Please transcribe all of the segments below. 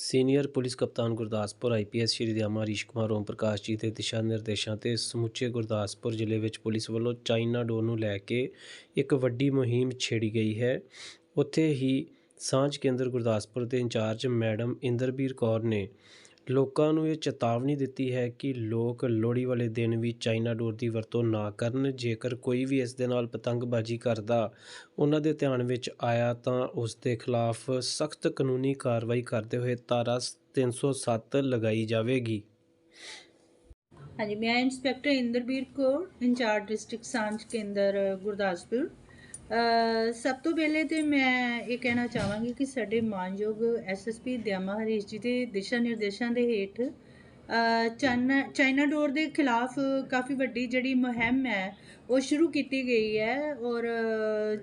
Senior police ਕਪਤਾਨ Gurdaspur IPS Shri Dayama Harish Kumar, Om Prakash ji ਦੇ ਦਿਸ਼ਾ ਨਿਰਦੇਸ਼ਾਂ ਤੇ ਸਮੁੱਚੇ ਗੁਰਦਾਸਪੁਰ ਜ਼ਿਲ੍ਹੇ ਵਿੱਚ ਪੁਲਿਸ ਵੱਲੋਂ ਚਾਈਨਾ ਡੋਰ ਨੂੰ ਲੈ ਕੇ ਇੱਕ ਵੱਡੀ ਮੁਹਿੰਮ ਛੇੜੀ ਗਈ ਹੈ। ਉੱਥੇ ਹੀ ਸਾਂਝ ਕੇਂਦਰ ਗੁਰਦਾਸਪੁਰ ਦੇ ਇੰਚਾਰਜ ਮੈਡਮ ਇੰਦਰਬੀਰ ਕੌਰ ਨੇ ਲੋਕਾਂ ਨੂੰ ਇਹ ਚੇਤਾਵਨੀ ਦਿੱਤੀ ਹੈ ਕਿ ਲੋਕ ਲੋਹੜੀ ਵਾਲੇ ਦਿਨ ਵੀ ਚਾਈਨਾ ਡੋਰ ਦੀ ਵਰਤੋਂ ਨਾ ਕਰਨ। ਜੇਕਰ ਕੋਈ ਵੀ ਇਸ ਦੇ ਨਾਲ ਪਤੰਗਬਾਜ਼ੀ ਕਰਦਾ, ਉਹਨਾਂ ਦੇ ਧਿਆਨ ਵਿੱਚ ਆਇਆ ਤਾਂ ਉਸ ਦੇ ਖਿਲਾਫ ਸਖਤ ਕਾਨੂੰਨੀ ਕਾਰਵਾਈ ਕਰਦੇ ਹੋਏ ਧਾਰਾ 307 ਲਗਾਈ ਜਾਵੇਗੀ। ਹਾਂਜੀ, ਮੈਂ inspector Inderbir Kaur, incharge district Saanjh Kendra, Gurdaspur. ਸਭ ਤੋਂ ਪਹਿਲੇ ਤੇ ਮੈਂ ਇਹ ਕਹਿਣਾ ਚਾਹਾਂਗੀ ਕਿ ਸਾਡੇ ਮਾਨਯੋਗ ਐਸਐਸਪੀ ਦਿਆਮਾ ਹਰੀਸ਼ ਜੀ ਦੇ ਦਿਸ਼ਾ ਨਿਰਦੇਸ਼ਾਂ ਦੇ ਹੇਠ ਚਾਈਨਾ ਚਾਈਨਾ ਡੋਰ ਦੇ ਖਿਲਾਫ ਕਾਫੀ ਵੱਡੀ ਜਿਹੜੀ ਮੁਹਿੰਮ ਹੈ, ਉਹ ਸ਼ੁਰੂ ਕੀਤੀ ਗਈ ਹੈ ਔਰ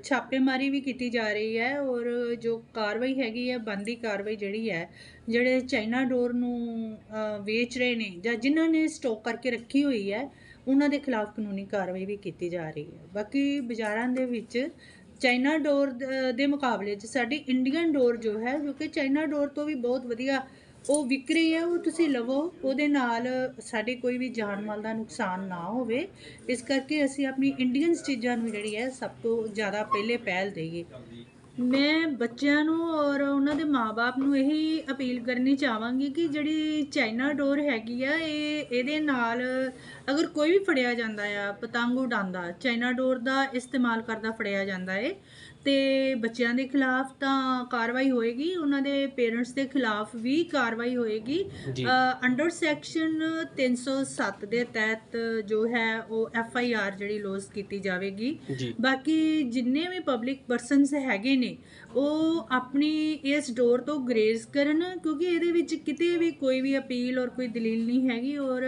ਛਾਪੇਮਾਰੀ ਵੀ ਕੀਤੀ ਜਾ ਰਹੀ ਹੈ ਔਰ ਜੋ ਕਾਰਵਾਈ ਹੈਗੀ ਹੈ ਬੰਦੀ ਕਾਰਵਾਈ ਜਿਹੜੀ ਹੈ, ਜਿਹੜੇ ਚਾਈਨਾ ਡੋਰ ਨੂੰ ਵੇਚ ਰਹੇ ਨੇ ਜਾਂ ਜਿਨ੍ਹਾਂ ਨੇ ਸਟਾਕ ਕਰਕੇ ਰੱਖੀ ਹੋਈ ਹੈ ਉਹਨਾਂ ਦੇ ਖਿਲਾਫ ਕਾਨੂੰਨੀ ਕਾਰਵਾਈ ਵੀ ਕੀਤੀ ਜਾ ਰਹੀ ਹੈ। ਬਾਕੀ ਬਾਜ਼ਾਰਾਂ ਦੇ ਵਿੱਚ ਚਾਈਨਾ ਡੋਰ ਦੇ ਮੁਕਾਬਲੇ 'ਚ ਸਾਡੀ ਇੰਡੀਅਨ ਡੋਰ ਜੋ ਹੈ, ਜੋ ਕਿ ਚਾਈਨਾ ਡੋਰ ਤੋਂ ਵੀ ਬਹੁਤ ਵਧੀਆ ਉਹ ਵਿਕ ਰਹੀ ਹੈ, ਉਹ ਤੁਸੀਂ ਲਵੋ, ਉਹਦੇ ਨਾਲ ਸਾਡੇ ਕੋਈ ਵੀ ਜਾਨ ਮਾਲ ਦਾ ਨੁਕਸਾਨ ਨਾ ਹੋਵੇ। ਇਸ ਕਰਕੇ ਅਸੀਂ ਆਪਣੀ ਇੰਡੀਅਨ ਚੀਜ਼ਾਂ ਨੂੰ ਜਿਹੜੀ ਹੈ, ਸਭ ਤੋਂ ਜ਼ਿਆਦਾ ਪਹਿਲੇ ਪਹਿਲ ਦੇਈਏ। ਮੈਂ ਬੱਚਿਆਂ ਨੂੰ ਔਰ ਉਹਨਾਂ ਦੇ ਮਾਪੇ ਨੂੰ ਇਹੀ ਅਪੀਲ ਕਰਨੀ ਚਾਹਾਂਗੀ ਕਿ ਜਿਹੜੀ ਚਾਈਨਾ ਡੋਰ ਹੈਗੀ ਆ ਇਹ ਇਹਦੇ ਨਾਲ ਅਗਰ ਕੋਈ ਵੀ ਫੜਿਆ ਜਾਂਦਾ ਆ ਪਤੰਗ ਉਡਾਉਂਦਾ ਚਾਈਨਾ ਡੋਰ ਦਾ ਇਸਤੇਮਾਲ ਕਰਦਾ ਫੜਿਆ ਜਾਂਦਾ ਏ ਤੇ ਬੱਚਿਆਂ ਦੇ ਖਿਲਾਫ ਤਾਂ ਕਾਰਵਾਈ ਹੋਏਗੀ ਉਹਨਾਂ ਦੇ ਪੇਰੈਂਟਸ ਦੇ ਖਿਲਾਫ ਵੀ ਕਾਰਵਾਈ ਹੋਏਗੀ। ਅੰਡਰ ਸੈਕਸ਼ਨ 307 ਦੇ ਤਹਿਤ ਜੋ ਹੈ ਉਹ ਐਫ ਆਈ ਆਰ ਜਿਹੜੀ ਲੋਸ ਕੀਤੀ ਜਾਵੇਗੀ। ਬਾਕੀ ਜਿੰਨੇ ਵੀ ਪਬਲਿਕ ਪਰਸਨਸ ਹੈਗੇ ਨੇ ਉਹ ਆਪਣੀ ਇਸ ਡੋਰ ਤੋਂ ਗਰੇਜ਼ ਕਰਨ ਕਿਉਂਕਿ ਇਹਦੇ ਵਿੱਚ ਕਿਤੇ ਵੀ ਕੋਈ ਵੀ ਅਪੀਲ ਔਰ ਕੋਈ ਦਲੀਲ ਨਹੀਂ ਹੈਗੀ ਔਰ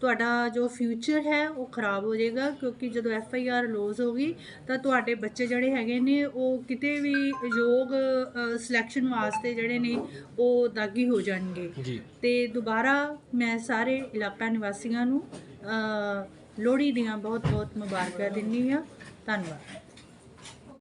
ਤੁਹਾਡਾ ਜੋ ਫਿਊਚਰ ਹੈ ਉਹ ਖਰਾਬ ਹੋ ਜਾਏਗਾ ਕਿਉਂਕਿ ਜਦੋਂ ਐਫ ਆਈ ਆਰ ਲੋਜ਼ ਹੋਗੀ ਤਾਂ ਤੁਹਾਡੇ ਬੱਚੇ ਜਿਹੜੇ ਹੈਗੇ ਨੇ ਉਹ ਕਿਤੇ ਵੀ ਯੋਗ ਸਿਲੈਕਸ਼ਨ ਵਾਸਤੇ ਜਿਹੜੇ ਨੇ ਉਹ ਦਾਗੀ ਹੋ ਜਾਣਗੇ। ਤੇ ਦੁਬਾਰਾ ਮੈਂ ਸਾਰੇ ਇਲਾਕਾ ਨਿਵਾਸੀਆਂ ਨੂੰ ਲੋਹੜੀ ਦੀਆਂ ਬਹੁਤ ਬਹੁਤ ਮੁਬਾਰਕਾਂ ਦਿੰਦੀ ਹਾਂ। ਧੰਨਵਾਦ।